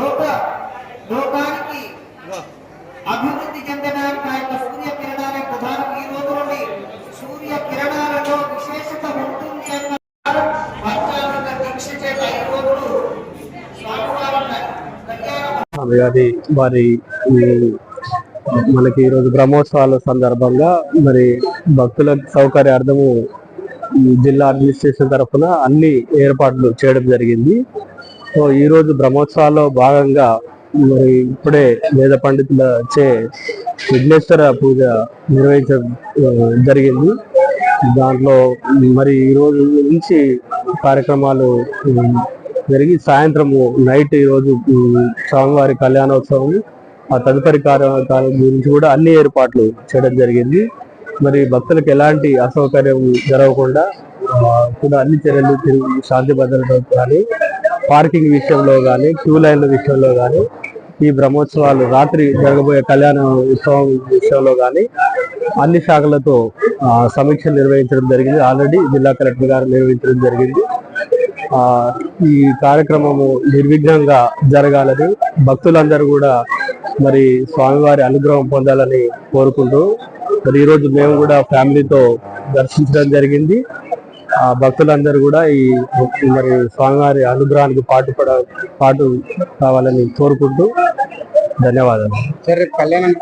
లోక లోకానికి అభివృద్ధి యొక్క ప్రధానం. ఈ రోజు నుండి విశేషత ఉంటుంది అన్న అది వారి మనకి ఈరోజు బ్రహ్మోత్సవాల సందర్భంగా మరి భక్తుల సౌకర్యార్థము జిల్లా అడ్మినిస్ట్రేషన్ తరఫున అన్ని ఏర్పాట్లు చేయడం జరిగింది. సో ఈ రోజు బ్రహ్మోత్సవాల్లో భాగంగా మరి ఇప్పుడే వేద పండితుల చే విఘ్నేశ్వర పూజ నిర్వహించడం జరిగింది. దాంట్లో మరి ఈ రోజు నుంచి కార్యక్రమాలు జరిగి సాయంత్రము నైట్ ఈరోజు స్వామివారి కళ్యాణోత్సవం ఆ తదుపరి కార్యక్రమాల గురించి కూడా అన్ని ఏర్పాట్లు చేయడం జరిగింది. మరి భక్తులకు ఎలాంటి అసౌకర్యం జరగకుండా కూడా అన్ని చర్యలు తిరిగి శాంతి భద్రత కానీ పార్కింగ్ విషయంలో కానీ క్యూ లైన్ల విషయంలో కానీ ఈ బ్రహ్మోత్సవాలు రాత్రి జరగబోయే కళ్యాణ ఉత్సవం విషయంలో కానీ అన్ని శాఖలతో సమీక్ష నిర్వహించడం జరిగింది. ఆల్రెడీ జిల్లా కలెక్టర్ గారు నిర్వహించడం జరిగింది. ఈ కార్యక్రమము నిర్విఘ్నంగా జరగాలని భక్తులందరూ కూడా మరి స్వామివారి అనుగ్రహం పొందాలని కోరుకుంటూ మరి ఈరోజు మేము కూడా ఫ్యామిలీతో దర్శించడం జరిగింది. ఆ భక్తులందరూ కూడా ఈ మరి స్వామివారి అనుగ్రహానికి పాటు పడ పాటు కావాలని కోరుకుంటూ ధన్యవాదాలు. సరే కళ్యాణం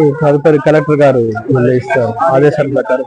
ఈ తదుపరి కలెక్టర్ గారు మళ్ళీ ఇస్తారు. ఆదేశాల ప్రకారం.